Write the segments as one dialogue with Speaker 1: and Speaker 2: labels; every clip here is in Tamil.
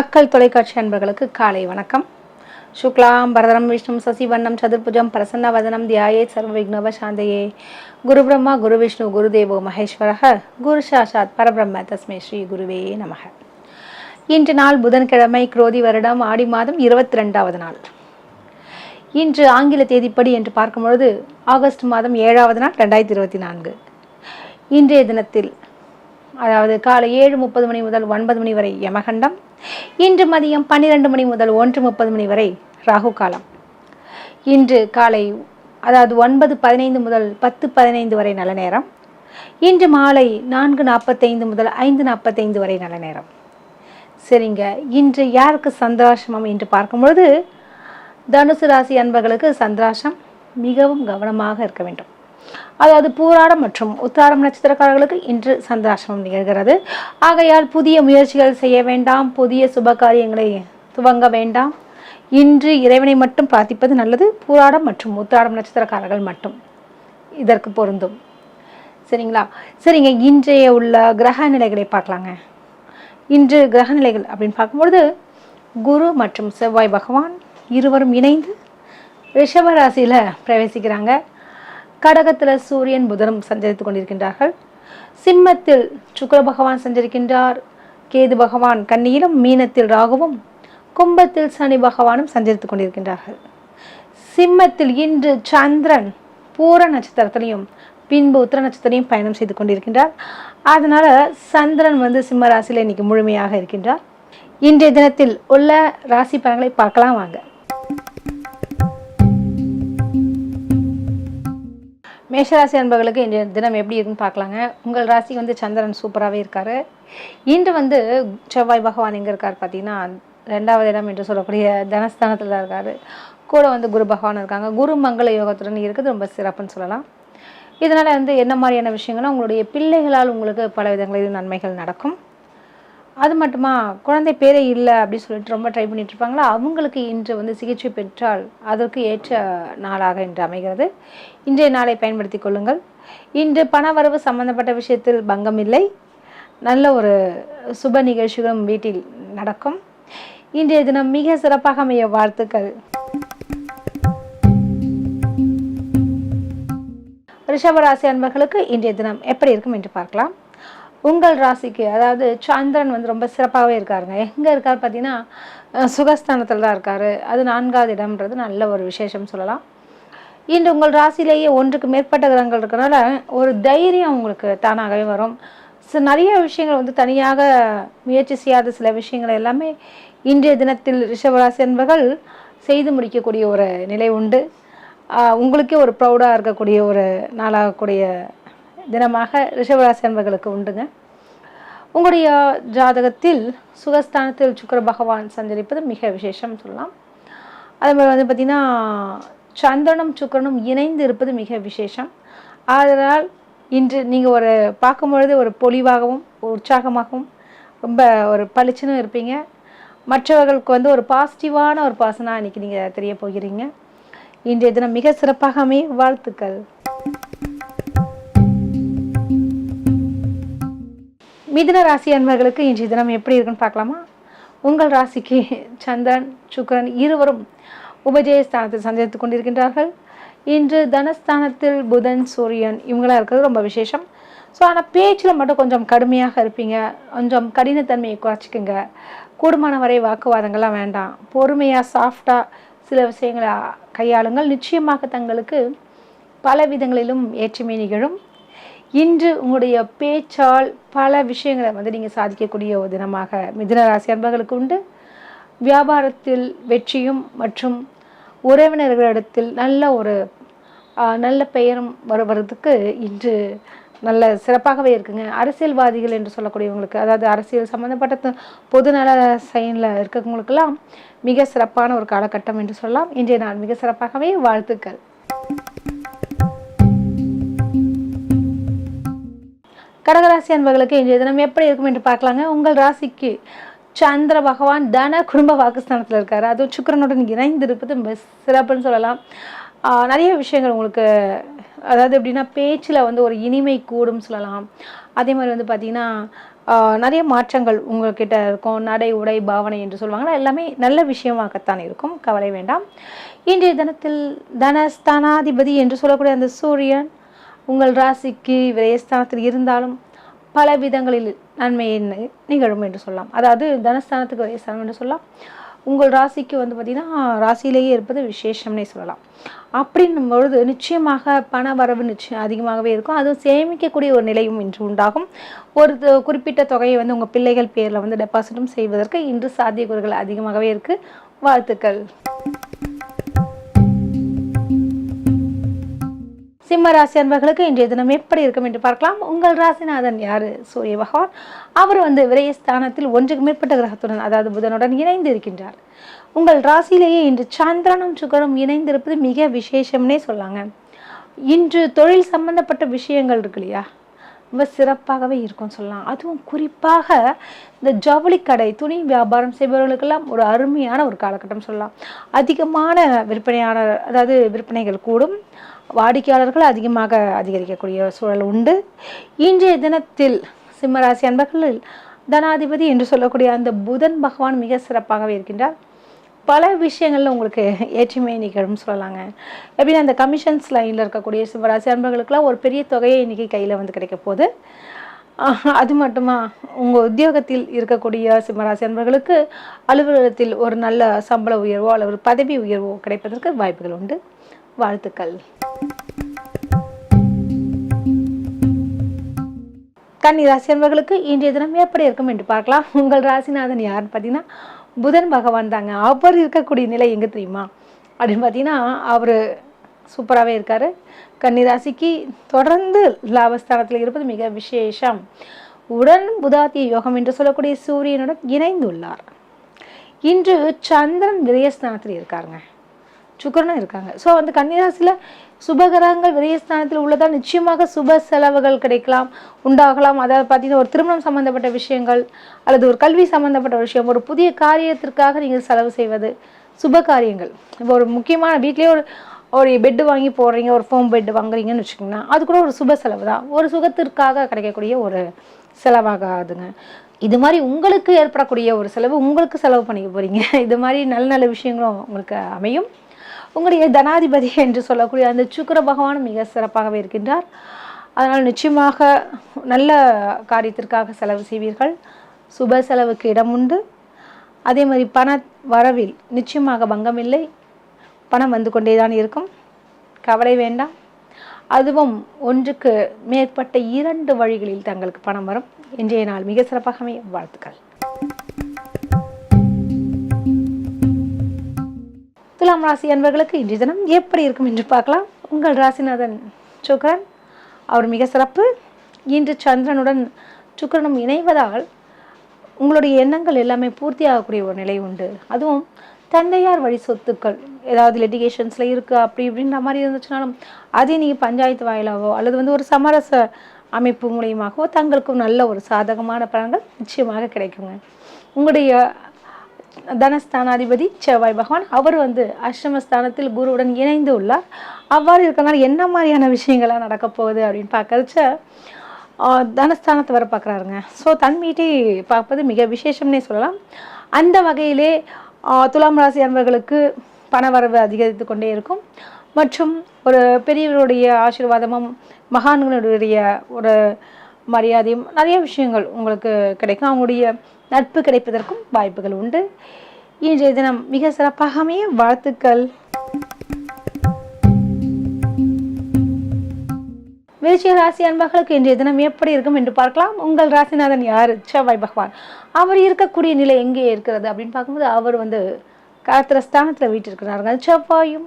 Speaker 1: மக்கள் தொலைக்காட்சி அன்பர்களுக்கு காலை வணக்கம். சுக்லாம் பரதரம் விஷ்ணு சசிவண்ணம் சதுர்புஜம் பிரசன்ன வதனம் தியாயே சர்வ விக்னவ சாந்தையே. குரு பிரம்மா குரு விஷ்ணு குருதேவோ மகேஸ்வரக. குரு சாஷாத் பரபிரம்ம தஸ்மே ஸ்ரீ குருவே நமக. இன்று நாள் புதன்கிழமை குரோதி வருடம் ஆடி மாதம் இருபத்தி ரெண்டாவது நாள். இன்று ஆங்கில தேதிப்படி என்று பார்க்கும் பொழுது ஆகஸ்ட் மாதம் ஏழாவது நாள் ரெண்டாயிரத்தி இருபத்தி நான்கு. இன்றைய தினத்தில் அதாவது காலை ஏழு முப்பது மணி முதல் ஒன்பது மணி வரை யமகண்டம் இன்று மதியம் பன்னிரெண்டு மணி முதல் ஒன்று முப்பது மணி வரை ராகு காலம். இன்று காலை அதாவது ஒன்பது பதினைந்து முதல் பத்து பதினைந்து வரை நல்ல நேரம். இன்று மாலை நான்கு நாற்பத்தைந்து முதல் ஐந்து நாற்பத்தைந்து வரை நல்ல நேரம். சரிங்க. இன்று யாருக்கு சந்திராசிரமம் என்று பார்க்கும்பொழுது தனுசு ராசி அன்பர்களுக்கு சந்திராசம் மிகவும் கவனமாக இருக்க வேண்டும். அதாவது பூராடம் மற்றும் உத்தாரம் நட்சத்திரக்காரர்களுக்கு இன்று சந்திராசிரமம் நிகழ்கிறது. ஆகையால் புதிய முயற்சிகள் செய்ய வேண்டாம் புதிய சுப காரியங்களை துவங்க வேண்டாம். இன்று இறைவனை மட்டும் பிரார்த்திப்பது நல்லது பூராடம் மற்றும் உத்தாரம் நட்சத்திரக்காரர்கள் மட்டும். இதற்கு பொருந்தும். சரிங்களா? சரிங்க இன்றைய உள்ள கிரக நிலைகளை பார்க்கலாங்க. இன்று கிரக நிலைகள் அப்படின்னு பார்க்கும்பொழுது குரு மற்றும் செவ்வாய் பகவான் இருவரும் இணைந்து ரிஷப ராசியில் பிரவேசிக்கிறாங்க. கடகத்தில் சூரியன் புதனும் சஞ்சரித்து கொண்டிருக்கின்றார்கள். சிம்மத்தில் சுக்கர பகவான் சஞ்சரிக்கின்றார். கேது பகவான் கண்ணியிலும் மீனத்தில் ராகுவும் கும்பத்தில் சனி பகவானும் சஞ்சரித்து கொண்டிருக்கின்றார்கள். சிம்மத்தில் இன்று சந்திரன் பூர நட்சத்திரத்திலையும் பின்பு உத்திர நட்சத்திரையும் பயணம் செய்து கொண்டிருக்கின்றார். அதனால் சந்திரன் வந்து சிம்ம ராசியில் இன்னைக்கு முழுமையாக இருக்கின்றார். இன்றைய தினத்தில் உள்ள ராசி பலன்களை பார்க்கலாம் வாங்க. மேஷராசி அன்பர்களுக்கு இன்றைய தினம் எப்படி இருக்குன்னு பார்க்கலாங்க. உங்கள் ராசி வந்து சந்திரன் சூப்பராகவே இருக்காரு. இன்று வந்து செவ்வாய் பகவான் எங்கே இருக்கார் பார்த்தீங்கன்னா ரெண்டாவது இடம் என்று சொல்லக்கூடிய தனஸ்தானத்தில் தான் இருக்காரு. கூட வந்து குரு பகவான் இருக்காங்க. குரு மங்கள யோகத்துடன் இருக்குது. ரொம்ப சிறப்புன்னு சொல்லலாம். இதனால் வந்து என்ன மாதிரியான விஷயங்கள்னா உங்களுடைய பிள்ளைகளால் உங்களுக்கு பல விதங்களில் நன்மைகள் நடக்கும். அது மட்டுமா? குழந்தை பேரே இல்லை அப்படின்னு சொல்லிட்டு ரொம்ப ட்ரை பண்ணிட்டு இருப்பாங்களா? அவங்களுக்கு இன்று வந்து சிகிச்சை பெற்றால் அதற்கு ஏற்ற நாளாக இன்று அமைகிறது. இன்றைய நாளை பயன்படுத்தி கொள்ளுங்கள். இன்று பணவரவு சம்பந்தப்பட்ட விஷயத்தில் பங்கம் இல்லை. நல்ல ஒரு சுப நிகழ்ச்சிகளும் வீட்டில் நடக்கும். இன்றைய தினம் மிக சிறப்பாக அமைய வாழ்த்துக்கள். ரிஷபராசி அன்பர்களுக்கு இன்றைய தினம் எப்படி இருக்கும் என்று பார்க்கலாம். உங்கள் ராசிக்கு அதாவது சந்திரன் வந்து ரொம்ப சிறப்பாகவே இருக்காருங்க. எங்கே இருக்கார் பார்த்தீங்கன்னா சுகஸ்தானத்தில் தான் இருக்காரு. அது நான்காவது இடம்ன்றது நல்ல ஒரு விசேஷம் சொல்லலாம். இன்று உங்கள் ராசியிலேயே ஒன்றுக்கு மேற்பட்ட கிரகங்கள் இருக்கிறனால ஒரு தைரியம் உங்களுக்கு தானாகவே வரும். ஸோ நிறைய விஷயங்கள் வந்து தனியாக முயற்சி செய்யாத சில விஷயங்கள் எல்லாமே இன்றைய தினத்தில் ரிஷபராசி என்பர்கள் செய்து முடிக்கக்கூடிய ஒரு நிலை உண்டு. உங்களுக்கே ஒரு ப்ரௌடாக இருக்கக்கூடிய ஒரு நாளாகக்கூடிய தினமாக ரிஷபராசி அன்பர்களுக்கு உண்டுங்க. உங்களுடைய ஜாதகத்தில் சுகஸ்தானத்தில் சுக்கர பகவான் சஞ்சரிப்பது மிக விசேஷம் சொல்லலாம். அதே மாதிரி வந்து பார்த்திங்கன்னா சந்திரனும் சுக்கிரனும் இணைந்து இருப்பது மிக விசேஷம். அதனால் இன்று நீங்கள் ஒரு பார்க்கும்பொழுது ஒரு பொலிவாகவும் உற்சாகமாகவும் ரொம்ப ஒரு பளிச்சுன்னு இருப்பீங்க. மற்றவர்களுக்கு வந்து ஒரு பாசிட்டிவான ஒரு பர்சனாக இன்றைக்கி நீங்கள் தெரிய போகிறீங்க. இன்றைய தினம் மிக சிறப்பாக வாழ்த்துக்கள். மிதுன ராசி அன்பர்களுக்கு இன்றைய தினம் எப்படி இருக்குன்னு பார்க்கலாமா? உங்கள் ராசிக்கு சந்திரன் சுக்கரன் இருவரும் உபஜயஸ்தானத்தில் சந்தித்து கொண்டிருக்கின்றார்கள். இன்று தனஸ்தானத்தில் புதன் சூரியன் இவங்களாம் இருக்கிறது ரொம்ப விசேஷம். ஸோ ஆனால் பேச்சில் மட்டும் கொஞ்சம் கடுமையாக இருப்பீங்க. கொஞ்சம் கடினத்தன்மையை குறைச்சிக்கோங்க. கூடுமான வரை வாக்குவாதங்கள்லாம் வேண்டாம். பொறுமையாக சாஃப்டாக சில விஷயங்களை கையாளுங்கள். நிச்சயமாக தங்களுக்கு பல விதங்களிலும் ஏற்றுமை நிகழும். இன்று உங்களுடைய பேச்சால் பல விஷயங்களை வந்து நீங்கள் சாதிக்கக்கூடிய ஒரு தினமாக மிதுன ராசி அன்பர்களுக்கு உண்டு. வியாபாரத்தில் வெற்றியும் மற்றும் உறவினர்களிடத்தில் நல்ல ஒரு நல்ல பெயரும் வருவதற்கு இன்று நல்ல சிறப்பாகவே இருக்குங்க. அரசியல்வாதிகள் என்று சொல்லக்கூடியவங்களுக்கு அதாவது அரசியல் சம்மந்தப்பட்ட பொதுநல சைனில் இருக்கிறவங்களுக்கெல்லாம் மிக சிறப்பான ஒரு காலகட்டம் என்று சொல்லலாம். இன்றைய நாள் மிக சிறப்பாகவே வாழ்த்துக்கள். கடகராசி அன்பர்களுக்கு இன்றைய தினம் எப்படி இருக்கும் என்று பார்க்கலாங்க. உங்கள் ராசிக்கு சந்திர பகவான் தன குடும்ப வாக்குஸ்தானத்தில் இருக்கார். அதுவும் சுக்கிரனுடன் இணைந்திருப்பது சிறப்புன்னு சொல்லலாம். நிறைய விஷயங்கள் உங்களுக்கு அதாவது எப்படின்னா பேச்சில் வந்து ஒரு இனிமை கூடும் சொல்லலாம். அதே மாதிரி வந்து பார்த்தீங்கன்னா நிறைய மாற்றங்கள் உங்கள்கிட்ட இருக்கும். நடை உடை பாவனை என்று சொல்லுவாங்கன்னா எல்லாமே நல்ல விஷயமாகத்தான் இருக்கும். கவலை வேண்டாம். இன்றைய தினத்தில் தனஸ்தானாதிபதி என்று சொல்லக்கூடிய அந்த சூரியன் உங்கள் ராசிக்கு விரயஸ்தானத்தில் இருந்தாலும் பல விதங்களில் நன்மை நி- நிகழும் என்று சொல்லலாம். அதாவது தனஸ்தானத்துக்கு விரயஸ்தானம் என்று சொல்லலாம். உங்கள் ராசிக்கு வந்து பார்த்திங்கன்னா ராசியிலேயே இருப்பது விசேஷம்னே சொல்லலாம். அப்படின்னும் பொழுது நிச்சயமாக பண வரவு நிச்சயம் அதிகமாகவே இருக்கும். அதுவும் சேமிக்கக்கூடிய ஒரு நிலையும் இன்று உண்டாகும். ஒரு குறிப்பிட்ட தொகையை வந்து உங்கள் பிள்ளைகள் பேரில் வந்து டெபாசிட்டும் செய்வதற்கு இன்று சாத்தியக்கூறுகள் அதிகமாகவே இருக்குது வாழ்த்துக்கள். சிம்ம ராசி அன்பர்களுக்கு இன்றைய தினம் எப்படி இருக்கும் என்று பார்க்கலாம். உங்கள் ராசிநாதன் யார்? சூரிய பகவான். அவர் வந்து விரயஸ்தானத்தில் ஒன்றுக்கு மேற்பட்ட கிரகத்துடன் அதாவது புதனுடன் இணைந்து இருக்கின்றார். உங்கள் ராசியிலேயே இன்று சந்திரனும் சுகரும் இணைந்திருப்பது மிக விசேஷம்னே சொல்லாங்க. இன்று தொழில் சம்பந்தப்பட்ட விஷயங்கள் இருக்கு இல்லையா? ரொம்ப சிறப்பாகவே இருக்கும் சொல்லலாம். அதுவும் குறிப்பாக இந்த ஜவுளி கடை துணி வியாபாரம் செய்பவர்களுக்கெல்லாம் ஒரு அருமையான ஒரு காலகட்டம் சொல்லலாம். அதிகமான விற்பனையான அதாவது விற்பனைகள் கூடும். வாடிக்கையாளர்கள் அதிகமாக அதிகரிக்கக்கூடிய சூழல் உண்டு. இன்றைய தினத்தில் சிம்மராசி அன்பர்களில் தனாதிபதி என்று சொல்லக்கூடிய அந்த புதன் பகவான் மிக சிறப்பாகவே இருக்கின்றார். பல விஷயங்களில் உங்களுக்கு ஏற்றுமை நிகழும் சொல்லலாங்க. எப்படின்னா அந்த கமிஷன்ஸ் லைனில் இருக்கக்கூடிய சிவராசி அன்பர்களுக்கெல்லாம் ஒரு பெரிய தொகையை இன்னைக்கு கையில் வந்து கிடைக்க போகுது. அது மட்டுமா உங்கள் உத்தியோகத்தில் இருக்கக்கூடிய சிம்மராசி அன்பர்களுக்கு அலுவலகத்தில் ஒரு நல்ல சம்பள உயர்வோ அல்லது ஒரு பதவி உயர்வோ கிடைப்பதற்கு வாய்ப்புகள் உண்டு. வாழ்த்துக்கள். கன்னி ராசி அன்பர்களுக்கு இன்றைய தினம் எப்படி இருக்கும் என்று பார்க்கலாம். உங்கள் ராசிநாதன் யாருன்னு பார்த்தீங்கன்னா புதன் பகவான் தாங்க. அவர் இருக்கக்கூடிய நிலை எங்கே தெரியுமா? அப்படின்னு பார்த்தீங்கன்னா அவர் சூப்பராகவே இருக்கார். கன்னி ராசிக்கு தொடர்ந்து லாபஸ்தானத்தில் இருப்பது மிக விசேஷம். உடன் புதாத்திய யோகம் என்று சொல்லக்கூடிய சூரியனுடன் இணைந்துள்ளார். இன்று சந்திரன் விரயஸ்தானத்தில் இருக்காருங்க. சுக்கரனும் இருக்காங்க. ஸோ அந்த கன்னிராசியில் சுபகரங்கள் விரயஸ்தானத்தில் உள்ளதால் நிச்சயமாக சுப செலவுகள் கிடைக்கலாம் உண்டாகலாம். அதாவது பார்த்தீங்கன்னா ஒரு திருமணம் சம்பந்தப்பட்ட விஷயங்கள் அல்லது ஒரு கல்வி சம்பந்தப்பட்ட விஷயம் ஒரு புதிய காரியத்திற்காக நீங்கள் செலவு செய்வது சுப காரியங்கள். இப்போ ஒரு முக்கியமான வீட்லேயே ஒரு ஒரு பெட்டு வாங்கி போடுறீங்க ஒரு ஃபோம் பெட் வாங்குறீங்கன்னு வச்சுக்கோங்களேன் அது கூட ஒரு சுப செலவு தான். ஒரு சுகத்திற்காக கிடைக்கக்கூடிய ஒரு செலவாகாதுங்க. இது மாதிரி உங்களுக்கு ஏற்படக்கூடிய ஒரு செலவு உங்களுக்கு செலவு பண்ணிக்க போகிறீங்க இது மாதிரி நல்ல நல்ல விஷயங்களும் உங்களுக்கு அமையும். உங்களுடைய தனாதிபதி என்று சொல்லக்கூடிய அந்த சுக்கிர பகவான் மிக சிறப்பாகவே இருக்கின்றார். அதனால் நிச்சயமாக நல்ல காரியத்திற்காக செலவு செய்வீர்கள். சுப செலவுக்கு இடம் உண்டு. அதே மாதிரி பண வரவில் நிச்சயமாக பங்கமில்லை பணம் வந்து கொண்டே தான் இருக்கும். கவலை வேண்டாம். அதுவும் ஒன்றுக்கு மேற்பட்ட இரண்டு வழிகளில் தங்களுக்கு பணம் வரும். இன்றைய நாள் மிக சிறப்பாகவே வாழ்த்துக்கள். துலாம் ராசி அன்பர்களுக்கு இன்றைய தினம் எப்படி இருக்கும் என்று பார்க்கலாம். உங்கள் ராசிநாதன் சுக்ரன் அவர் மிக சிறப்பு. இன்று சந்திரனுடன் சுக்கிரனும் இணைவதால் உங்களுடைய எண்ணங்கள் எல்லாமே பூர்த்தியாகக்கூடிய ஒரு நிலை உண்டு. அதுவும் தந்தையார் வழி சொத்துக்கள் ஏதாவது லிட்டிகேஷன்ஸில் இருக்குது அப்படி இப்படின்ற மாதிரி இருந்துச்சுனாலும் அதே நீங்கள் பஞ்சாயத்து வாயிலாகவோ அல்லது வந்து ஒரு சமரச அமைப்பு மூலியமாகவோ தங்களுக்கும் நல்ல ஒரு சாதகமான பலன்கள் நிச்சயமாக கிடைக்குங்க. உங்களுடைய தனஸ்தானாதிபதி செவ்வாய் பகவான் அவர் வந்து அஷ்டமஸ்தானத்தில் குருவுடன் இணைந்து உள்ளார் அவ்வாறு இருக்கனால என்ன மாதிரியான விஷயங்கள்லாம் நடக்க போகுது அப்படின்னு பார்க்கறச்ச தனஸ்தானத்தை வர பார்க்குறாருங்க. ஸோ தன்மீட்டை பார்ப்பது மிக விசேஷம்னே சொல்லலாம். அந்த வகையிலே துலாம் ராசி அன்பர்களுக்கு பணவரவு அதிகரித்து கொண்டே இருக்கும். மற்றும் ஒரு பெரியவருடைய ஆசீர்வாதமும் மகான்களுடைய ஒரு மரியாதையும் நிறைய விஷயங்கள் உங்களுக்கு கிடைக்கும். அவங்களுடைய நட்பு கிடைப்பதற்கும் வாய்ப்புகள் உண்டு. இன்றைய தினம் மிக சிறப்பாக அமைய வாழ்த்துக்கள். விருச்சிக ராசி அன்பர்களுக்கு இன்றைய தினம் எப்படி இருக்கும் என்று பார்க்கலாம். உங்கள் ராசிநாதன் யார்? செவ்வாய் பகவான். அவர் இருக்கக்கூடிய நிலை எங்கே இருக்கிறது அப்படின்னு பார்க்கும்போது அவர் வந்து கலத்திர ஸ்தானத்தில் வீட்டிருக்கிறார்கள். செவ்வாயும்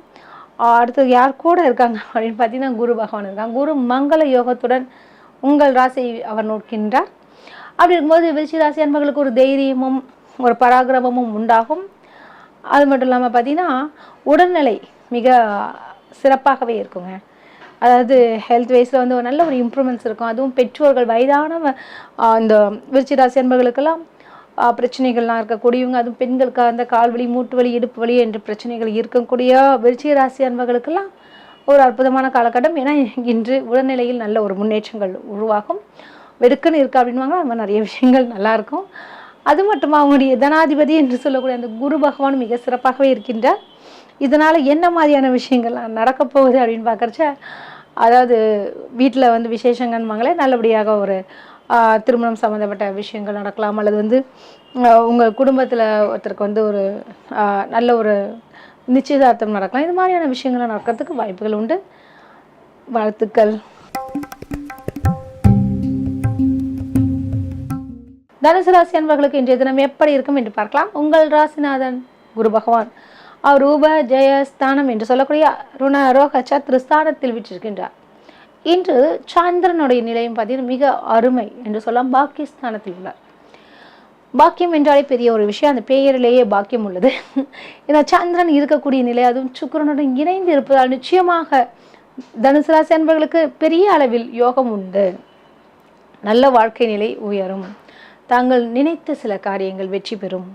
Speaker 1: அடுத்து யார் கூட இருக்காங்க அப்படின்னு பார்த்தீங்கன்னா குரு பகவான் இருக்காங்க குரு மங்கள யோகத்துடன் உங்கள் ராசியை அவர் நோக்கின்றார். அப்படி இருக்கும்போது விருச்சிராசி அன்பர்களுக்கு ஒரு தைரியமும் ஒரு பராக்கிரமமும் உண்டாகும். அது மட்டும் இல்லாமல் பார்த்தீங்கன்னா உடல்நிலை மிக சிறப்பாகவே இருக்குங்க. அதாவது ஹெல்த் வைஸில் வந்து ஒரு நல்ல ஒரு இம்ப்ரூவ்மெண்ட்ஸ் இருக்கும். அதுவும் பெற்றோர்கள் வயதான இந்த விருச்சிராசி அன்பர்களுக்கெல்லாம் பிரச்சனைகள்லாம் இருக்கக்கூடியவங்க அதுவும் பெண்களுக்கு அந்த கால் வலி மூட்டு வலி இடுப்பு வலி என்ற பிரச்சனைகள் இருக்கக்கூடிய விருச்சிக ராசி அன்பர்களுக்கெல்லாம் ஒரு அற்புதமான காலகட்டம். ஏன்னா இன்று உடல்நிலையில் நல்ல ஒரு முன்னேற்றங்கள் உருவாகும். வெடுக்குன்னு இருக்கா அப்படின்வாங்க அது மாதிரி நிறைய விஷயங்கள் நல்லாயிருக்கும் அது மட்டுமா அவங்களுடைய தனாதிபதி என்று சொல்லக்கூடிய அந்த குரு பகவான் மிக சிறப்பாகவே இருக்கின்றார். இதனால் என்ன மாதிரியான விஷயங்கள்லாம் நடக்க போகுது அப்படின்னு பார்க்குறச்ச அதாவது வீட்டில் வந்து விசேஷங்கன்பாங்களே நல்லபடியாக ஒரு திருமணம் சம்மந்தப்பட்ட விஷயங்கள் நடக்கலாம். அல்லது வந்து உங்கள் குடும்பத்தில் ஒருத்தருக்கு வந்து ஒரு நல்ல ஒரு நிச்சயதார்த்தம் நடக்கலாம். இது மாதிரியான விஷயங்கள் நடக்கிறதுக்கு வாய்ப்புகள் உண்டு. வாழ்த்துக்கள். தனுசு ராசி அன்பர்களுக்கு இன்றைய தினம் எப்படி இருக்கும் என்று பார்க்கலாம். உங்கள் ராசிநாதன் குரு பகவான் அவர் ரூப ஜெய ஸ்தானம் என்று சொல்லக்கூடிய ருண ரோக சத்ருஸ்தானத்தில் விற்றிருக்கின்றார். இன்று சந்திரனுடைய நிலையும் பார்த்தீங்கன்னா மிக அருமை என்று சொல்லலாம். பாக்கியஸ்தானத்தில் உள்ளார். பாக்கியம் என்றாலே பெரிய ஒரு விஷயம். அந்த பெயரிலேயே பாக்கியம் உள்ளது. ஏன்னா சந்திரன் இருக்கக்கூடிய நிலை அதுவும் சுக்கரனுடன் இணைந்து இருப்பதால் நிச்சயமாக தனுசு ராசி அன்பர்களுக்கு பெரிய அளவில் யோகம் உண்டு. நல்ல வாழ்க்கை நிலை உயரும். தாங்கள் நினைத்த சில காரியங்கள் வெற்றி பெறும்.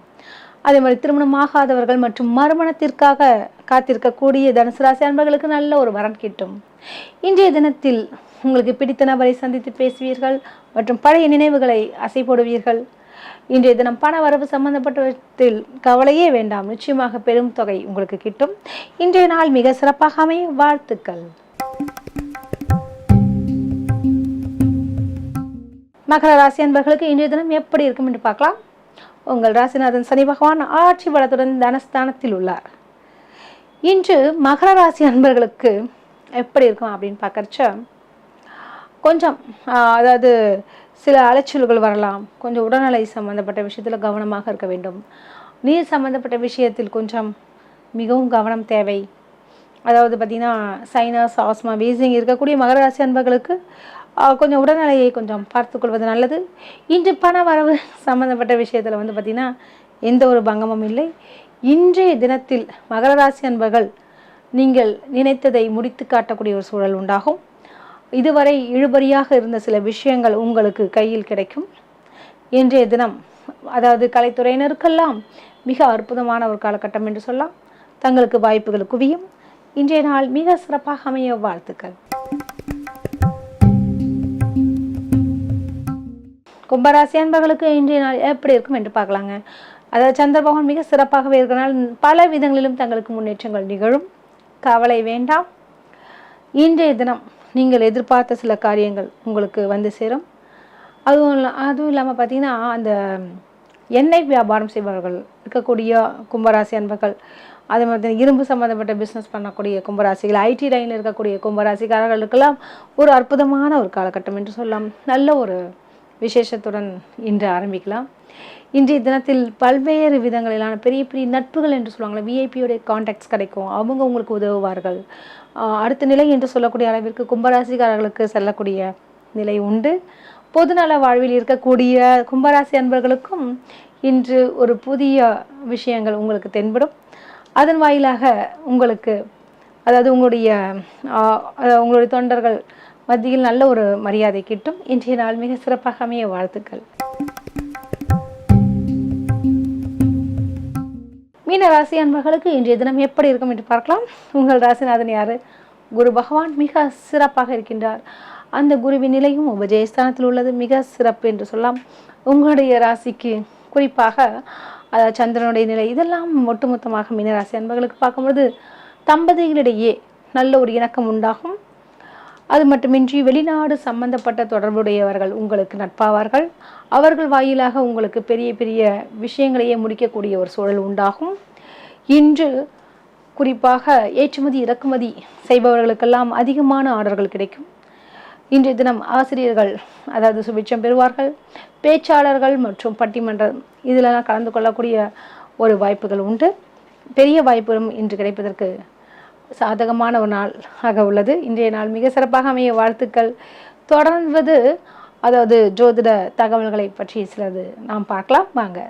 Speaker 1: அதே மாதிரி திருமணமாகாதவர்கள் மற்றும் மறுமணத்திற்காக காத்திருக்கக்கூடிய தனுசு ராசி அன்பர்களுக்கு நல்ல ஒரு வரன் கிட்டும். இன்றைய தினத்தில் உங்களுக்கு பிடித்த நபரை சந்தித்து பேசுவீர்கள் மற்றும் பழைய நினைவுகளை அசை போடுவீர்கள். இன்றைய தினம் பண வரவு சம்பந்தப்பட்டவற்றில் கவலையே வேண்டாம். நிச்சயமாக பெரும் தொகை உங்களுக்கு கிட்டும். இன்றைய நாள் மிக சிறப்பாக அமைய வாழ்த்துக்கள். மகர ராசி அன்பர்களுக்கு இன்றைய தினம் எப்படி இருக்கும் என்று பார்க்கலாம். உங்கள் ராசிநாதன் சனி பகவான் ஆட்சி பலத்துடன் தனஸ்தானத்தில் உள்ளார். இன்று மகர ராசி அன்பர்களுக்கு எப்படி இருக்கும் அப்படின்னு பார்க்கறச்ச கொஞ்சம் அதாவது சில அலைச்சல்கள் வரலாம். கொஞ்சம் உடல்நிலை சம்பந்தப்பட்ட விஷயத்தில் கவனமாக இருக்க வேண்டும். நீர் சம்பந்தப்பட்ட விஷயத்தில் கொஞ்சம் மிகவும் கவனம் தேவை. அதாவது பார்த்திங்கன்னா சைனஸ் ஆஸ்மா வீசிங் இருக்கக்கூடிய மகர ராசி அன்பர்களுக்கு கொஞ்சம் உடல்நிலையை கொஞ்சம் பார்த்துக்கொள்வது நல்லது. இன்று பண வரவு சம்பந்தப்பட்ட விஷயத்தில் வந்து பார்த்திங்கன்னா எந்த ஒரு பங்கமும் இல்லை. இன்றைய தினத்தில் மகர ராசி அன்பர்கள் நீங்கள் நினைத்ததை முடித்து காட்டக்கூடிய ஒரு சூழல் உண்டாகும். இதுவரை இழுபறியாக இருந்த சில விஷயங்கள் உங்களுக்கு கையில் கிடைக்கும். இன்றைய தினம் அதாவது கலைத்துறையினருக்கெல்லாம் மிக அற்புதமான ஒரு காலகட்டம் என்று சொல்லலாம். தங்களுக்கு வாய்ப்புகள் குவியும். இன்றைய நாள் மிக சிறப்பாக அமைய வாழ்த்துக்கள். கும்பராசி அன்பர்களுக்கு இன்றைய நாள் எப்படி இருக்கும் என்று பார்க்கலாங்க. அதாவது சந்திர பகவான் மிக சிறப்பாகவே இருக்கிறனால் பல விதங்களிலும் தங்களுக்கு முன்னேற்றங்கள் நிகழும். கவலை வேண்டாம். இன்றைய தினம் நீங்கள் எதிர்பார்த்த சில காரியங்கள் உங்களுக்கு வந்து சேரும். அதுவும் இல்ல அதுவும் இல்லாமல் பார்த்தீங்கன்னா அந்த எண்ணெய் வியாபாரம் செய்பவர்கள் இருக்கக்கூடிய கும்பராசி அன்பர்கள் அதே மாதிரி இரும்பு சம்மந்தப்பட்ட பிஸ்னஸ் பண்ணக்கூடிய கும்பராசிகள் ஐடி லைனில் இருக்கக்கூடிய கும்பராசிக்காரர்களுக்கெல்லாம் ஒரு அற்புதமான ஒரு காலகட்டம் என்று சொல்லலாம். நல்ல ஒரு விசேஷத்துடன் இன்று ஆரம்பிக்கலாம். இன்றைய தினத்தில் பல்வேறு விதங்களிலான பெரிய பெரிய நட்புகள் என்று சொல்லுவாங்களே விஐபியோடைய காண்டாக்ட்ஸ் கிடைக்கும். அவங்க உங்களுக்கு உதவுவார்கள். அடுத்த நிலை என்று சொல்லக்கூடிய அளவிற்கு கும்பராசிக்காரர்களுக்கு செல்லக்கூடிய நிலை உண்டு. பொதுநல வாழ்வில் இருக்கக்கூடிய கும்பராசி அன்பர்களுக்கும் இன்று ஒரு புதிய விஷயங்கள் உங்களுக்கு தென்படும். அதன் வாயிலாக உங்களுக்கு அதாவது உங்களுடைய உங்களுடைய தொண்டர்கள் மத்தியில் நல்ல ஒரு மரியாதை கிட்டும். இன்றைய நாள் மிக சிறப்பாக அமைய வாழ்த்துக்கள். மீன ராசி அன்பர்களுக்கு இன்றைய தினம் எப்படி இருக்கும் என்று பார்க்கலாம். உங்கள் ராசிநாதன் யாரு? குரு பகவான் மிக சிறப்பாக இருக்கின்றார். அந்த குருவின் நிலையும் உபஜயஸ்தானத்தில் உள்ளது. மிக சிறப்பு என்று சொல்லலாம். உங்களுடைய ராசிக்கு குறிப்பாக அதாவது சந்திரனுடைய நிலை. இதெல்லாம் ஒட்டுமொத்தமாக மீனராசி அன்பர்களுக்கு பார்க்கும்பொழுது தம்பதிகளிடையே நல்ல ஒரு இணக்கம் உண்டாகும். அது மட்டுமின்றி வெளிநாடு சம்பந்தப்பட்ட தொடர்புடையவர்கள் உங்களுக்கு நட்பாவார்கள். அவர்கள் வாயிலாக உங்களுக்கு பெரிய பெரிய விஷயங்களையே முடிக்கக்கூடிய ஒரு சூழல் உண்டாகும். இன்று குறிப்பாக ஏற்றுமதி இறக்குமதி செய்பவர்களுக்கெல்லாம் அதிகமான ஆர்டர்கள் கிடைக்கும். இன்றைய தினம் ஆசிரியர்கள் அதாவது சுபிட்சம் பெறுவார்கள். பேச்சாளர்கள் மற்றும் பட்டிமன்றம் இதிலெல்லாம் கலந்து கொள்ளக்கூடிய ஒரு வாய்ப்புகள் உண்டு. பெரிய வாய்ப்புகளும் இன்று கிடைப்பதற்கு சாதகமான ஒரு நாள் ஆக உள்ளது. இன்றைய நாள் மிக சிறப்பாக அமைய வாழ்த்துக்கள். தொடர்வது அதாவது ஜோதிட தகவல்களை பற்றி சிலது நாம் பார்க்கலாம். வாங்க.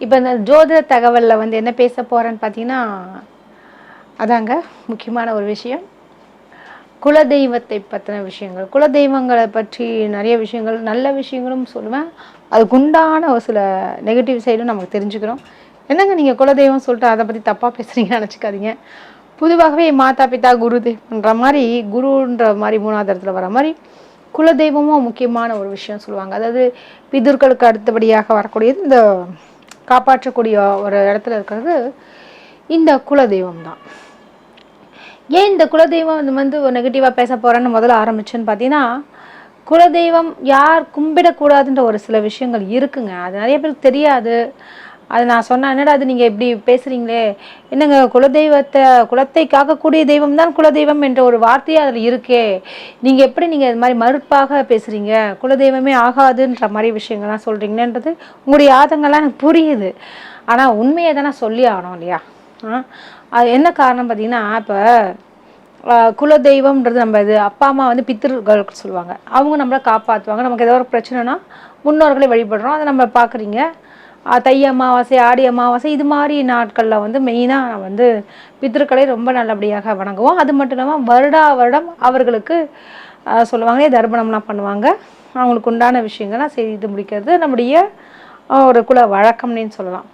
Speaker 1: இப்போ இந்த ஜோதிட தகவலில் வந்து என்ன பேச போகிறேன்னு பார்த்தீங்கன்னா அதாங்க முக்கியமான ஒரு விஷயம். குலதெய்வத்தை பற்றின விஷயங்கள். குலதெய்வங்களை பற்றி நிறைய விஷயங்கள் நல்ல விஷயங்களும் சொல்லுவேன். அதுக்குண்டான ஒரு சில நெகட்டிவ் சைடும் நமக்கு தெரிஞ்சுக்கிறோம். என்னங்க நீங்கள் குலதெய்வம் சொல்லிட்டு அதை பற்றி தப்பாக பேசுகிறீங்கன்னு நினச்சிக்காதீங்க. பொதுவாகவே மாதா பிதா குரு தேவன்ற மாதிரி குருன்ற மாதிரி மூணாவது இடத்துல வர மாதிரி குலதெய்வமும் முக்கியமான ஒரு விஷயம் சொல்லுவாங்க. அதாவது பிதுர்களுக்கு அடுத்தபடியாக வரக்கூடியது இந்த காப்பாற்றக்கூடிய ஒரு இடத்துல இருக்கிறது இந்த குலதெய்வம் தான் ஏன் இந்த குலதெய்வம் இது வந்து நெகட்டிவாக பேச போகிறேன்னு முதல்ல ஆரம்பிச்சேன்னு பார்த்தீங்கன்னா குலதெய்வம் யார் கும்பிடக்கூடாதுன்ற ஒரு சில விஷயங்கள் இருக்குங்க. அது நிறைய பேருக்கு தெரியாது. அது நான் சொன்னேன் என்னடா அது நீங்கள் எப்படி பேசுகிறீங்களே என்னங்க குலதெய்வத்தை குலத்தை காக்கக்கூடிய தெய்வம் தான் குலதெய்வம் என்ற ஒரு வார்த்தையே அதில் இருக்கே. நீங்கள் எப்படி நீங்கள் இது மாதிரி மறுப்பாக பேசுகிறீங்க குலதெய்வமே ஆகாதுன்ற மாதிரி விஷயங்கள்லாம் சொல்கிறீங்கன்றது உங்களுடைய ஆதங்கள்லாம் எனக்கு புரியுது. ஆனால் உண்மையை தானே சொல்லி ஆகணும் இல்லையா? ஆ? அது என்ன காரணம் பார்த்தீங்கன்னா இப்போ குலதெய்வம்ன்றது நம்ம இது அப்பா அம்மா வந்து பித்திருக்கள் சொல்லுவாங்க. அவங்க நம்மளை காப்பாற்றுவாங்க நமக்கு ஏதோ ஒரு பிரச்சனைனா முன்னோர்களை வழிபடுறோம். அதை நம்ம பார்க்குறீங்க. தை அமாவாசை ஆடி அமாவாசை இது மாதிரி நாட்களில் வந்து மெயினாக நான் வந்து பித்திருக்களை ரொம்ப நல்லபடியாக வணங்குவோம். அது மட்டும் இல்லாமல் வருடா வருடம் அவர்களுக்கு சொல்லுவாங்களே தர்ப்பணம்லாம் பண்ணுவாங்க. அவங்களுக்கு உண்டான விஷயங்கள்லாம் செய்து முடிக்கிறது நம்முடைய ஒரு குல வழக்கம்னு சொல்லலாம்.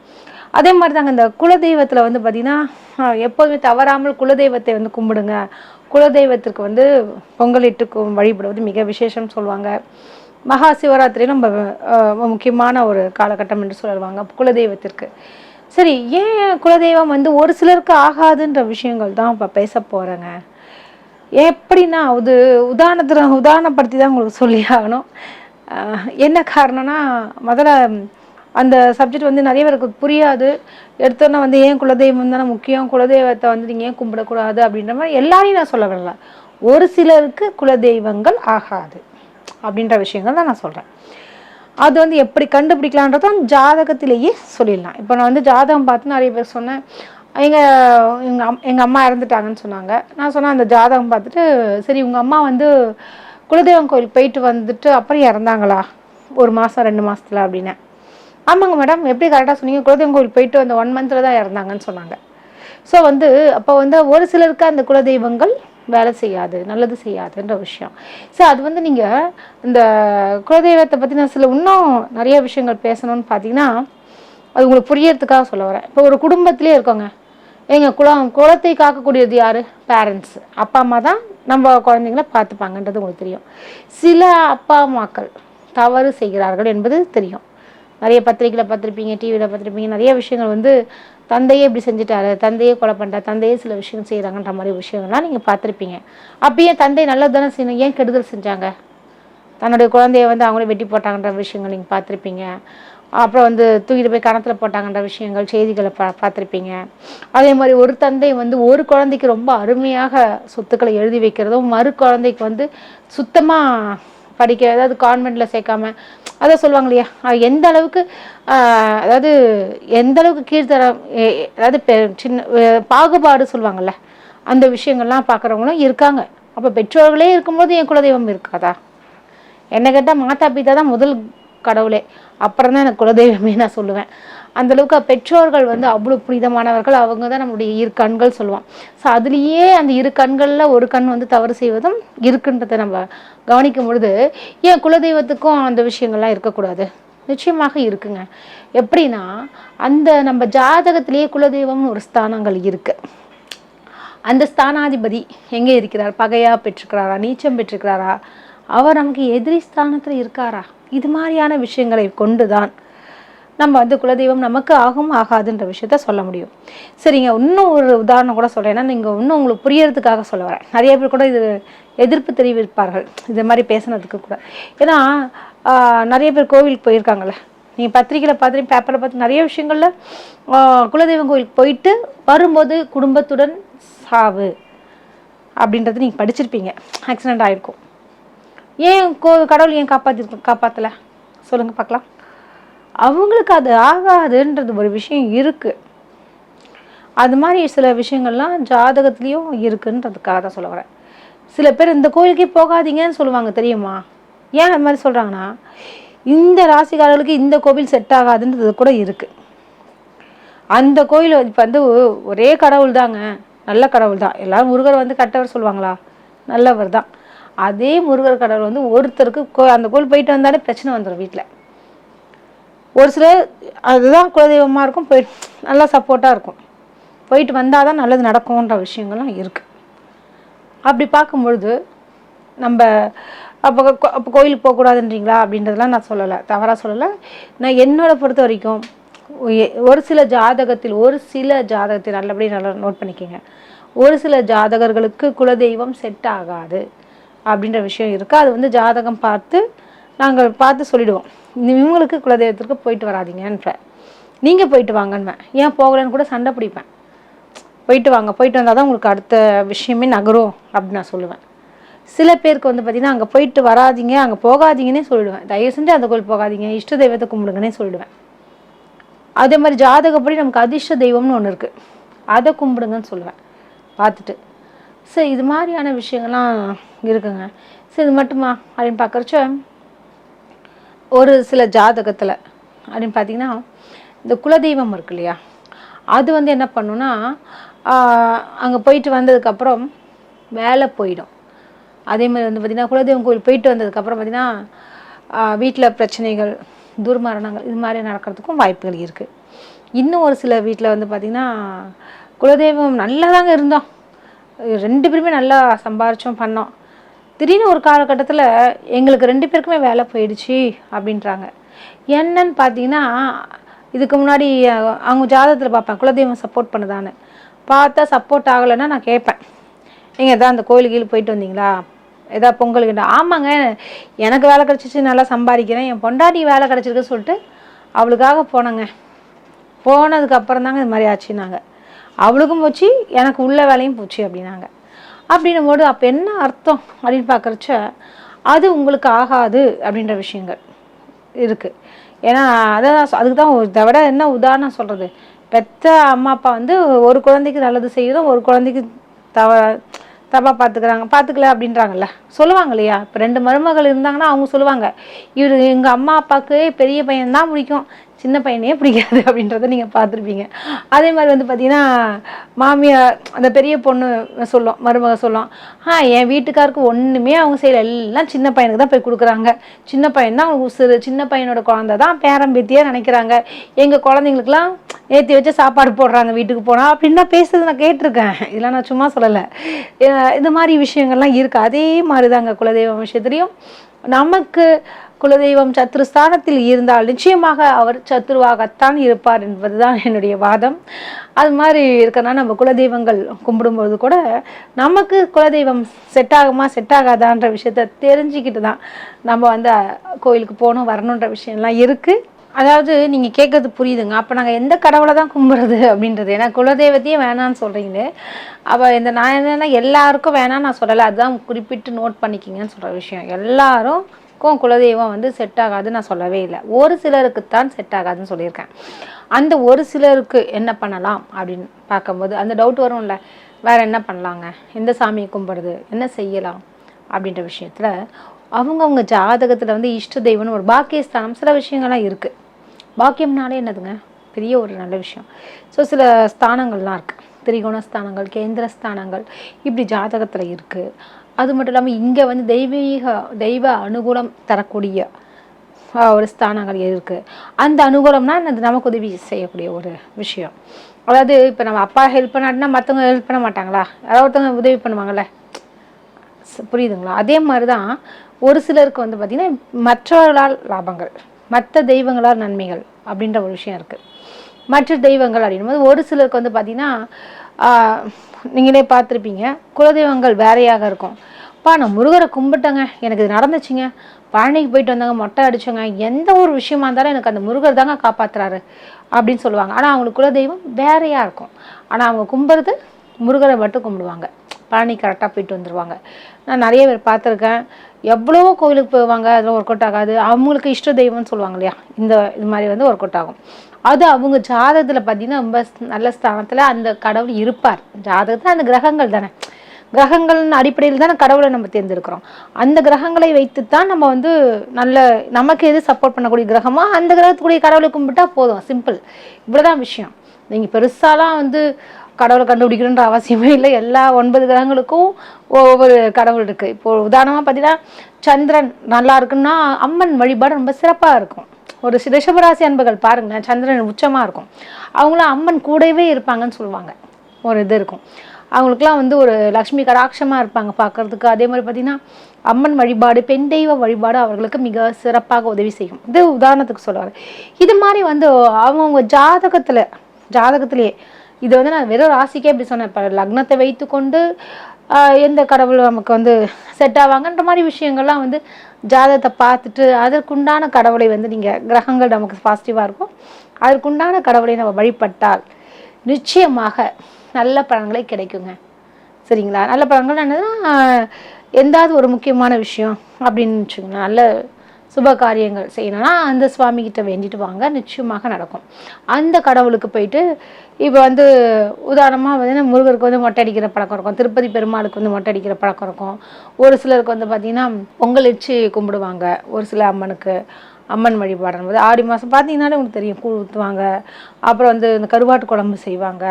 Speaker 1: அதே மாதிரி தாங்க இந்த குலதெய்வத்தில் வந்து பார்த்திங்கன்னா எப்போதுமே தவறாமல் குலதெய்வத்தை வந்து கும்பிடுங்க. குலதெய்வத்திற்கு வந்து பொங்கலிட்டு வழிபடுவது மிக விசேஷம் சொல்லுவாங்க. மகா சிவராத்திரி நம்ம முக்கியமான ஒரு காலகட்டம் என்று சொல்லுவாங்க குலதெய்வத்திற்கு. சரி ஏன் குலதெய்வம் வந்து ஒரு சிலருக்கு ஆகாதுன்ற விஷயங்கள் தான் இப்போ பேச போகிறேங்க எப்படின்னா அது உதாரணத்தில் உதாரணப்படுத்தி தான் உங்களுக்கு சொல்லி ஆகணும். என்ன காரணம்னா முதல்ல அந்த சப்ஜெக்ட் வந்து நிறைய பேருக்கு புரியாது. எடுத்தோன்னா வந்து ஏன் குலதெய்வம் தானே முக்கியம்? குலதெய்வத்தை வந்து நீங்கள் ஏன் கும்பிடக்கூடாது? அப்படின்ற மாதிரி எல்லாரையும் நான் சொல்ல வரல. ஒரு சிலருக்கு குலதெய்வங்கள் ஆகாது. அப்படின்ற விஷயங்கள் தான் நான் சொல்கிறேன் அது வந்து எப்படி கண்டுபிடிக்கலான்றதும் ஜாதகத்திலேயே சொல்லிடலாம். இப்போ நான் வந்து ஜாதகம் பார்த்து நிறைய பேர் சொன்னேன். எங்கள் எங்கள் அம் எங்கள் அம்மா இறந்துட்டாங்கன்னு சொன்னாங்க. நான் சொன்னேன் அந்த ஜாதகம் பார்த்துட்டு சரி உங்கள் அம்மா வந்து குலதெய்வம் கோயிலுக்கு போயிட்டு வந்துட்டு அப்புறம் இறந்தாங்களா? ஒரு மாதம் ரெண்டு மாதத்தில் அப்படின்னேன் ஆமாங்க மேடம் எப்படி கரெக்டாக சொன்னீங்க? குலதெய்வம் கோயில் போயிட்டு அந்த ஒன் மந்தில் தான் இறந்தாங்கன்னு சொன்னாங்க. ஸோ வந்து அப்போ வந்து ஒரு சிலருக்கு அந்த குலதெய்வங்கள் வேலை செய்யாது நல்லது செய்யாதுன்ற விஷயம். ஸோ அது வந்து நீங்கள் இந்த குலதெய்வத்தை பற்றி நான் சில இன்னும் நிறைய விஷயங்கள் பேசணும்னு பார்த்தீங்கன்னா அது உங்களுக்கு புரியறதுக்காக சொல்ல வரேன். இப்போ ஒரு குடும்பத்திலே இருக்கோங்க. எங்கள் குலம் குலத்தை காக்கக்கூடியது யார்? பேரண்ட்ஸ் அப்பா அம்மா தான் நம்ம குழந்தைங்கள பார்த்துப்பாங்கன்றது உங்களுக்கு தெரியும். சில அப்பா அம்மாக்கள் தவறு செய்கிறார்கள் என்பது தெரியும். நிறைய பத்திரிக்கையில் பார்த்துருப்பீங்க டிவியில் பார்த்துருப்பீங்க நிறைய விஷயங்கள் வந்து தந்தையே இப்படி செஞ்சுட்டாரு தந்தையே கொலை பண்ணிட்டா தந்தையே சில விஷயம் செய்கிறாங்கன்ற மாதிரி விஷயங்கள்லாம் நீங்கள் பார்த்துருப்பீங்க. அப்பயே தந்தை நல்லது தானே செய்யணும்? ஏன் கெடுதல் செஞ்சாங்க? தன்னுடைய குழந்தைய வந்து அவங்களே வெட்டி போட்டாங்கன்ற விஷயங்கள் நீங்கள் பார்த்துருப்பீங்க. அப்புறம் வந்து தூக்கிட்டு போய் கணத்தில் போட்டாங்கன்ற விஷயங்கள் செய்திகளை பா பார்த்துருப்பீங்க. அதே மாதிரி ஒரு தந்தை வந்து ஒரு குழந்தைக்கு ரொம்ப அருமையாக சொத்துக்களை எழுதி வைக்கிறதும் மறு குழந்தைக்கு வந்து சுத்தமாக படிக்க அதாவது கான்வெண்ட்டில் சேர்க்காம அதை சொல்லுவாங்க இல்லையா? எந்த அளவுக்கு அதாவது எந்த அளவுக்கு கீழ்த்தரம் அதாவது சின்ன பாகுபாடு சொல்லுவாங்கள்ல அந்த விஷயங்கள்லாம் பார்க்குறவங்களும் இருக்காங்க. அப்போ பெற்றோர்களே இருக்கும்போது என் குலதெய்வம் இருக்காதா? என்னை கேட்டால் மாதா பிதா தான் முதல் கடவுளே. அப்புறம் தான் எனக்கு குலதெய்வமே நான் சொல்லுவேன். அந்த அளவுக்கு பெற்றோர்கள் வந்து அவ்வளோ புனிதமானவர்கள். அவங்க தான் நம்முடைய இரு கண்கள் சொல்லுவோம் ஸோ அதுலேயே அந்த இரு கண்களில் ஒரு கண் வந்து தவறு செய்வதும் இருக்குன்றதை நம்ம கவனிக்கும் பொழுது ஏன் குலதெய்வத்துக்கும் அந்த விஷயங்கள்லாம் இருக்கக்கூடாது? நிச்சயமாக இருக்குங்க. எப்படின்னா அந்த நம்ம ஜாதகத்திலேயே குலதெய்வம்னு ஒரு ஸ்தானங்கள் இருக்குது அந்த ஸ்தானாதிபதி எங்கே இருக்கிறார்? பகையாக பெற்றுக்கிறாரா நீச்சம் பெற்றுக்கிறாரா அவர் நமக்கு எதிரி ஸ்தானத்தில் இருக்காரா? இது மாதிரியான விஷயங்களை கொண்டு தான் நம்ம வந்து குலதெய்வம் நமக்கு ஆகும் ஆகாதுன்ற விஷயத்த சொல்ல முடியும். சரிங்க இன்னும் ஒரு உதாரணம் கூட சொல்கிறேன்னா நீங்கள் இன்னும் உங்களுக்கு புரியறதுக்காக சொல்ல வரேன். நிறைய பேர் கூட இது எதிர்ப்பு தெரிவிப்பார்கள். இது மாதிரி பேசுனதுக்கு கூட. ஏன்னா நிறைய பேர் கோவிலுக்கு போயிருக்காங்கள நீங்கள் பத்திரிக்கையில் பார்த்துட்டு பேப்பரில் பார்த்து நிறைய விஷயங்களில் குலதெய்வம் கோவிலுக்கு போயிட்டு வரும்போது குடும்பத்துடன் சாவு அப்படின்றது நீங்கள் படிச்சிருப்பீங்க. ஆக்சிடெண்ட் ஆகிருக்கும் ஏன் கோ கடவுள் ஏன் காப்பாற்றி காப்பாற்றலை சொல்லுங்கள் பார்க்கலாம். அவங்களுக்கு அது ஆகாதுன்றது ஒரு விஷயம் இருக்குது அது மாதிரி சில விஷயங்கள்லாம் ஜாதகத்துலேயும் இருக்குன்றதுக்காக தான் சொல்ல வரேன். சில பேர் இந்த கோயிலுக்கே போகாதீங்கன்னு சொல்லுவாங்க தெரியுமா? ஏன் அது மாதிரி சொல்கிறாங்கன்னா இந்த ராசிக்காரர்களுக்கு இந்த கோவில் செட் ஆகாதுன்றது கூட இருக்குது அந்த கோயில் இப்போ வந்து ஒரே கடவுள் தாங்க. நல்ல கடவுள் தான். எல்லோரும் முருகர் வந்து கட்டவர் சொல்லுவாங்களா? நல்லவர் தான். அதே முருகர் கடவுள் வந்து ஒருத்தருக்கு கோ அந்த கோயில் போயிட்டு வந்தாலே பிரச்சனை வந்துடும் வீட்டில் ஒரு சிலர் அதுதான் குலதெய்வமாக இருக்கும் போய் நல்லா சப்போர்ட்டாக இருக்கும். போயிட்டு வந்தால் தான் நல்லது நடக்கும்ன்ற விஷயங்கள்லாம் இருக்குது அப்படி பார்க்கும்பொழுது நம்ம அப்போ கோ- அப்போ கோயிலுக்கு போகக்கூடாதுன்றீங்களா அப்படின்றதெல்லாம் நான் சொல்லலை தவறாக சொல்லலை. நான் என்னோட பொறுத்த வரைக்கும் ஒரு சில ஜாதகத்தில் ஒரு சில ஜாதகத்தில் நல்லபடி நல்லா நோட் பண்ணிக்கோங்க. ஒரு சில ஜாதகர்களுக்கு குலதெய்வம் செட் ஆகாது அப்படின்ற விஷயம் இருக்குது அது வந்து ஜாதகம் பார்த்து நாங்கள் பார்த்து சொல்லிடுவோம். இந்த இவங்களுக்கு குலதெய்வத்திற்கு போயிட்டு வராதிங்கன்ற நீங்கள் போயிட்டு வாங்கன்னுவேன் ஏன் போகலைன்னு கூட சண்டை பிடிப்பேன். போயிட்டு வாங்க போயிட்டு வந்தால் தான் உங்களுக்கு அடுத்த விஷயமே நகரும் அப்படின்னு நான் சொல்லுவேன். சில பேருக்கு வந்து பார்த்திங்கன்னா அங்கே போயிட்டு வராதீங்க அங்கே போகாதீங்கன்னே சொல்லிடுவேன். தயவு செஞ்சு அந்த கோயில் போகாதீங்க இஷ்ட தெய்வத்தை கும்பிடுங்கன்னே சொல்லிடுவேன். அதே மாதிரி ஜாதகப்படி நமக்கு அதிர்ஷ்ட தெய்வம்னு ஒன்று இருக்குது அதை கும்பிடுங்கன்னு சொல்லுவேன். பார்த்துட்டு சரி இது மாதிரியான விஷயங்கள்லாம் இருக்குங்க. சரி இது மட்டுமா அப்படின்னு பார்க்குறச்ச ஒரு சில ஜாதகத்தில் அப்படின்னு பார்த்தீங்கன்னா இந்த குலதெய்வம் இருக்கு இல்லையா? அது வந்து என்ன பண்ணுன்னா அங்கே போயிட்டு வந்ததுக்கப்புறம் வேலை போயிடும். அதே மாதிரி வந்து பார்த்திங்கன்னா குலதெய்வம் கோயில் போயிட்டு வந்ததுக்கப்புறம் பார்த்திங்கன்னா வீட்டில் பிரச்சனைகள் துர்மரணங்கள் இது மாதிரி நடக்கிறதுக்கும் வாய்ப்புகள் இருக்குது இன்னும் ஒரு சில வீட்டில் வந்து பார்த்திங்கன்னா குலதெய்வம் நல்லா தாங்க இருந்தோம். ரெண்டு பேருமே நல்லா சம்பாரிச்சோம் பண்ணோம். திடீர்னு ஒரு காலகட்டத்தில் எங்களுக்கு ரெண்டு பேருக்குமே வேலை போயிடுச்சு அப்படின்றாங்க. என்னன்னு பார்த்தீங்கன்னா இதுக்கு முன்னாடி அவங்க ஜாதகத்தில் பார்ப்பேன் குலதெய்வம் சப்போர்ட் பண்ணுதான்னு. பார்த்தா சப்போர்ட் ஆகலைன்னா நான் கேட்பேன் நீங்கள் எதாவது அந்த கோயிலுக்கு கீழே போயிட்டு வந்தீங்களா? எதா பொங்கலுக்கு ஆமாங்க எனக்கு வேலை கிடச்சிச்சு நல்லா சம்பாதிக்கிறேன் என் பொண்டாட்டி வேலை கிடச்சிருக்குன்னு சொல்லிட்டு அவளுக்காக போனேங்க. போனதுக்கப்புறம் தாங்க இது மாதிரி ஆச்சுன்னாங்க. அவளுக்கும் போச்சு எனக்கு உள்ள வேலையும் போச்சு அப்படின்னாங்க. அப்படின்னும் போது அப்போ என்ன அர்த்தம் அப்படின்னு பார்க்குறச்ச அது உங்களுக்கு ஆகாது அப்படின்ற விஷயங்கள் இருக்குது ஏன்னா அதான் அதுக்கு தான் இதை விட என்ன உதாரணம் சொல்கிறது பெத்த அம்மா அப்பா வந்து ஒரு குழந்தைக்கு நல்லது செய்யறதும் ஒரு குழந்தைக்கு தவ தப்பாக பார்த்துக்கிறாங்க பார்த்துக்கல அப்படின்றாங்கல்ல. சொல்லுவாங்க இல்லையா? இப்போ ரெண்டு மருமகள் இருந்தாங்கன்னா அவங்க சொல்லுவாங்க இவர் எங்கள் அம்மா அப்பாவுக்கு பெரிய பையன் தான் பிடிக்கும். சின்ன பையனே பிடிக்காது அப்படின்றத நீங்கள் பார்த்துருப்பீங்க. அதே மாதிரி வந்து பார்த்தீங்கன்னா மாமியார் அந்த பெரிய பொண்ணு சொல்லும் மருமக சொல்லும் ஆ என் வீட்டுக்காருக்கு ஒன்றுமே அவங்க செய்யல. எல்லாம் சின்ன பையனுக்கு தான் போய் கொடுக்குறாங்க. சின்ன பையன் தான் அவங்க உசுறு. சின்ன பையனோட குழந்த தான் பேரம்பேத்தியாக நினைக்கிறாங்க. எங்கள் குழந்தைங்களுக்குலாம் ஏற்றி வச்சு சாப்பாடு போடுறாங்க வீட்டுக்கு போனால் அப்படின்னா பேசுறது நான் கேட்டிருக்கேன். இதெல்லாம் நான் சும்மா சொல்லலை. இந்த மாதிரி விஷயங்கள்லாம் இருக்குது அதே மாதிரி தாங்க குலதெய்வம் விஷயத்துலையும். நமக்கு குலதெய்வம் சத்ருஸ்தானத்தில் இருந்தால் நிச்சயமாக அவர் சத்ருவாகத்தான் இருப்பார் என்பதுதான் என்னுடைய வாதம். அது மாதிரி இருக்கனா நம்ம குலதெய்வங்கள் கும்பிடும்போது கூட நமக்கு குலதெய்வம் செட் ஆகுமா செட் ஆகாதான்ற விஷயத்த தெரிஞ்சுக்கிட்டு தான் நம்ம வந்து கோயிலுக்கு போகணும் வரணுன்ற விஷயம்லாம் இருக்குது அதாவது நீங்கள் கேட்கறது புரியுதுங்க. அப்போ நாங்கள் எந்த கடவுளை தான் கும்பிட்றது அப்படின்றது. ஏன்னா குலதெய்வத்தையே வேணான்னு சொல்கிறீங்களே அப்போ இந்த நான் என்னென்னா எல்லாருக்கும் வேணான்னு நான் சொல்லலை. அதுதான் குறிப்பிட்டு நோட் பண்ணிக்கிங்கன்னு சொல்கிற விஷயம். எல்லாருக்கும் குலதெய்வம் வந்து செட் ஆகாதுன்னு நான் சொல்லவே இல்லை. ஒரு சிலருக்கு தான் செட் ஆகாதுன்னு சொல்லியிருக்கேன். அந்த ஒரு சிலருக்கு என்ன பண்ணலாம் அப்படின்னு பார்க்கும்போது அந்த டவுட் வரும்ல வேற என்ன பண்ணலாங்க? எந்த சாமியை கும்பிடுறது? என்ன செய்யலாம்? அப்படின்ற விஷயத்தில் அவங்கவுங்க ஜாதகத்தில் வந்து இஷ்ட தெய்வம்னு ஒரு பாக்கியஸ்தானம் சில விஷயங்கள்லாம் இருக்குது பாக்கியம்னாலே என்னதுங்க? பெரிய ஒரு நல்ல விஷயம். ஸோ சில ஸ்தானங்கள்லாம் இருக்குது திரிகோண ஸ்தானங்கள் கேந்திர ஸ்தானங்கள் இப்படி ஜாதகத்தில் இருக்குது அது மட்டும் இல்லாமல் இங்கே வந்து தெய்வீக தெய்வ அனுகூலம் தரக்கூடிய ஒரு ஸ்தானங்கள் இருக்குது அந்த அனுகூலம்னா அந்த நமக்கு உதவி செய்யக்கூடிய ஒரு விஷயம். அதாவது இப்போ நம்ம அப்பா ஹெல்ப் பண்ணாட்டினா மற்றவங்க ஹெல்ப் பண்ண மாட்டாங்களா? யாராவது ஒருத்தவங்க உதவி பண்ணுவாங்கள்ல புரியுதுங்களா? அதே மாதிரி தான் ஒரு சிலருக்கு வந்து பார்த்திங்கன்னா மற்றவர்களால் லாபங்கள் மற்ற தெய்வங்களால் நன்மைகள் அப்படின்ற ஒரு விஷயம் இருக்குது மற்ற தெய்வங்கள் அப்படின்னும் போது ஒரு சிலருக்கு வந்து பார்த்திங்கன்னா நீங்களே பார்த்துருப்பீங்க. குலதெய்வங்கள் வேறையாக இருக்கும். பா நான் முருகரை கும்பிட்டேங்க. எனக்கு இது நடந்துச்சுங்க. பழனிக்கு போயிட்டு வந்தாங்க. மொட்டை அடிச்சோங்க. எந்த ஒரு விஷயமா இருந்தாலும் எனக்கு அந்த முருகர் தாங்க காப்பாற்றுறாரு அப்படின்னு சொல்லுவாங்க. ஆனால் அவங்களுக்கு குலதெய்வம் வேறையாக இருக்கும். ஆனால் அவங்க கும்பிட்றது முருகரை மட்டும் கும்பிடுவாங்க. பழனி கரெக்டாக போயிட்டு வந்துடுவாங்க நான் நிறைய பேர் பார்த்துருக்கேன். எவ்வளவோ கோயிலுக்கு போவாங்க அதில் ஒர்க் அவுட் ஆகாது. அவங்களுக்கு இஷ்ட தெய்வம்னு சொல்லுவாங்க இல்லையா? இந்த இது மாதிரி வந்து ஒர்க் அவுட் ஆகும். அது அவங்க ஜாதகத்தில் பார்த்தீங்கன்னா ரொம்ப நல்ல ஸ்தானத்தில் அந்த கடவுள் இருப்பார். ஜாதகத்தில் அந்த கிரகங்கள் தானே. கிரகங்களின் அடிப்படையில் தானே கடவுளை நம்ம தேர்ந்தெடுக்கிறோம். அந்த கிரகங்களை வைத்து தான் நம்ம வந்து நல்ல நமக்கு எது சப்போர்ட் பண்ணக்கூடிய கிரகமோ அந்த கிரகத்துக்குரிய கடவுளை கும்பிட்டா போதும். சிம்பிள் இவ்வளோதான் விஷயம். நீங்கள் பெருசாலாம் வந்து கடவுளை கண்டுபிடிக்கணுன்ற அவசியமே இல்லை. எல்லா ஒன்பது கிரகங்களுக்கும் ஒவ்வொரு கடவுள் இருக்குது இப்போ உதாரணமாக பார்த்தீங்கன்னா சந்திரன் நல்லா இருக்குன்னா அம்மன் வழிபாடு ரொம்ப சிறப்பாக இருக்கும். ஒரு ரிஷபராசி அன்புகள் பாருங்களேன் சந்திரன் உச்சமாக இருக்கும். அவங்களாம் அம்மன் கூடவே இருப்பாங்கன்னு சொல்லுவாங்க. ஒரு இது இருக்கும். அவங்களுக்குலாம் வந்து ஒரு லக்ஷ்மி கடாட்சமாக இருப்பாங்க பார்க்கறதுக்கு அதே மாதிரி பார்த்திங்கன்னா அம்மன் வழிபாடு பெண் தெய்வ வழிபாடு அவர்களுக்கு மிக சிறப்பாக உதவி செய்யும். இது உதாரணத்துக்கு சொல்லுவார் இது மாதிரி வந்து அவங்கவுங்க ஜாதகத்தில் ஜாதகத்திலேயே இது வந்து நான் வெறும் ராசிக்கே இப்படி சொன்னேன். இப்போ லக்னத்தை வைத்துக்கொண்டு கொண்டு எந்த கடவுள் நமக்கு வந்து செட் ஆவாங்கன்ற மாதிரி விஷயங்கள்லாம் வந்து ஜாதகத்தை பார்த்துட்டு அதற்குண்டான கடவுளை வந்து நீங்கள் கிரகங்கள் நமக்கு பாசிட்டிவாக இருக்கும். அதற்குண்டான கடவுளை நம்ம வழிபட்டால் நிச்சயமாக நல்ல பலன்களை கிடைக்குங்க. சரிங்களா? நல்ல பலன்கள் என்னதுன்னா எந்தாவது ஒரு முக்கியமான விஷயம் அப்படின்னு வச்சுக்கோங்க நல்ல சுப காரியங்கள் செய்யணும்னா அந்த சுவாமிகிட்ட வேண்டிட்டு வாங்க நிச்சயமாக நடக்கும். அந்த கடவுளுக்கு போயிட்டு இப்போ வந்து உதாரணமாக வந்து முருகருக்கு வந்து மொட்டை அடிக்கிற பழக்கம் இருக்கும் திருப்பதி பெருமாளுக்கு வந்து மொட்டை அடிக்கிற பழக்கம் இருக்கும். ஒரு சிலருக்கு வந்து பார்த்திங்கன்னா பொங்கல் வச்சு கும்பிடுவாங்க ஒரு சில அம்மனுக்கு. அம்மன் வழிபாடுறது போது ஆடி மாதம் பார்த்தீங்கன்னாலே உங்களுக்கு தெரியும் கூழ் ஊற்றுவாங்க அப்புறம் வந்து இந்த கருவாட்டு குழம்பு செய்வாங்க.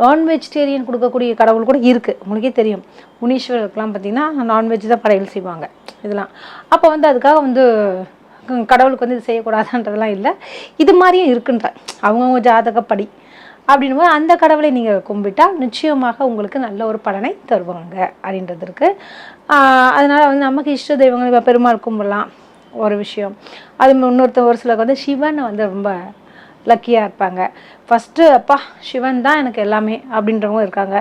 Speaker 1: நான் வெஜிடேரியன் கொடுக்கக்கூடிய கடவுள் கூட இருக்குது உங்களுக்கே தெரியும். முனீஸ்வரருக்குலாம் பார்த்தீங்கன்னா நான்வெஜ் தான் படையல் செய்வாங்க. இதெல்லாம். அப்போ வந்து அதுக்காக வந்து கடவுளுக்கு வந்து இது செய்யக்கூடாதுன்றதெல்லாம் இல்லை. இது மாதிரியும் இருக்குன்ற அவங்கவுங்க ஜாதகப்படி அப்படின்னும் போது அந்த கடவுளை நீங்கள் கும்பிட்டால் நிச்சயமாக உங்களுக்கு நல்ல ஒரு பலனை தருவாங்க அப்படின்றது இருக்குது அதனால் வந்து நமக்கு இஷ்ட தெய்வங்கள் இப்போ பெருமாள் கும்பிடலாம் ஒரு விஷயம். அது இன்னொருத்த ஒரு சிலருக்கு வந்து சிவன் வந்து ரொம்ப லக்கியாக இருப்பாங்க. ஃபஸ்ட்டு அப்பா சிவன் தான் எனக்கு எல்லாமே அப்படின்றவங்க இருக்காங்க.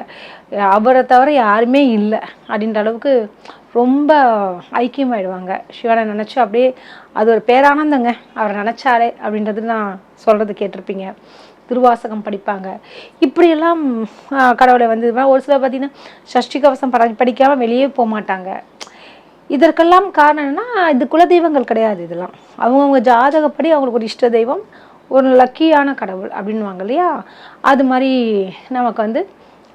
Speaker 1: அவரை தவிர யாருமே இல்லை அப்படின்ற அளவுக்கு ரொம்ப ஐக்கியமாயிடுவாங்க. சிவனை நினச்சி அப்படியே அது ஒரு பேரானந்தங்க. அவரை நினச்சாலே அப்படின்றது நான் சொல்கிறது கேட்டிருப்பீங்க. திருவாசகம் படிப்பாங்க. இப்படியெல்லாம் கடவுளை வந்து ஒரு சிலர் பார்த்தீங்கன்னா சஷ்டி கவசம் படி படிக்காமல் வெளியே போக மாட்டாங்க இதற்கெல்லாம் காரணம் என்னன்னா இது குலதெய்வங்கள் கிடையாது இதெல்லாம். அவங்கவுங்க ஜாதகப்படி அவங்களுக்கு ஒரு இஷ்ட தெய்வம் ஒரு லக்கியான கடவுள் அப்படின்வாங்க இல்லையா? அது மாதிரி நமக்கு வந்து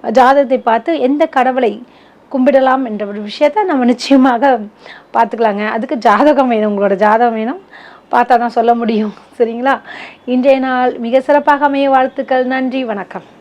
Speaker 1: ஜாதகத்தை பார்த்து எந்த கடவுளை கும்பிடலாம் என்ற ஒரு விஷயத்த நம்ம நிச்சயமாக பார்த்துக்கலாங்க. அதுக்கு ஜாதகம் வேணும் உங்களோட ஜாதகம் வேணும். பார்த்தா தான் சொல்ல முடியும். சரிங்களா? இன்றைய நாள் மிக சிறப்பாக அமைய வாழ்த்துக்கள். நன்றி வணக்கம்.